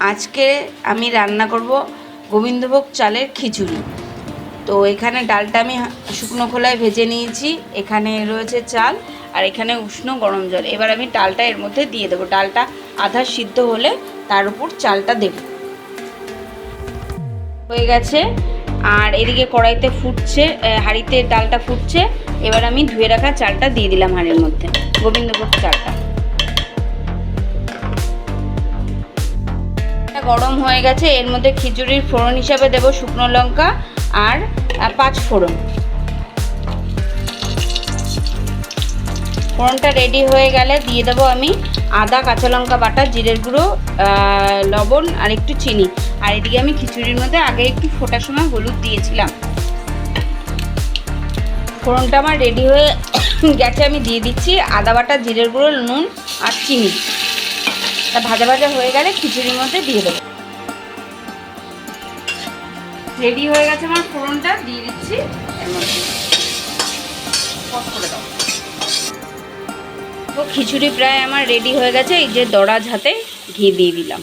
আজকে আমি রান্না করব গোবিন্দভোগ চালের খিচুড়ি। তো এখানে ডালটা আমি শুকনো খোলায় ভেজে নিয়েছি। এখানে রয়েছে চাল আর এখানে উষ্ণ গরম জল। এবার আমি ডালটা এর মধ্যে দিয়ে দেবো। ডালটা আধা সিদ্ধ হলে তার উপর চালটা দেব। হয়ে গেছে। আর এদিকে কড়াইতে ফুটছে হাঁড়িতে ডালটা ফুটছে। এবার আমি ধুয়ে রাখা চালটা দিয়ে দিলাম হাঁড়ির মধ্যে। গোবিন্দভোগ চালটা। গরম হয়ে গেছে, এর মধ্যে খিচুড়ির ফোড়ন হিসাবে দেব শুকনো লঙ্কা আর পাঁচ ফোড়ন। ফোড়নটা রেডি হয়ে গেলে দিয়ে দেবো আমি আদা, কাঁচা লঙ্কা বাটা, জিরের গুঁড়ো লবণ আর একটু চিনি। আর এদিকে আমি খিচুড়ির মধ্যে আগে একটু ফোটার সময় হলুদ দিয়েছিলাম। ফোড়নটা আমার রেডি হয়ে গেছে, আমি দিয়ে দিচ্ছি আদা বাটা, জিরের গুঁড়ো, নুন আর চিনি। তা ভাজা ভাজা হয়ে গেলে খিচুড়ির মধ্যে দিয়ে দেবো। রেডি হয়ে গেছে আমার ফোড়নটা, দিয়ে দিচ্ছি। খিচুড়ি প্রায় আমার রেডি হয়ে গেছে, এই যে দড়া ঝাতে ঘি দিয়ে দিলাম।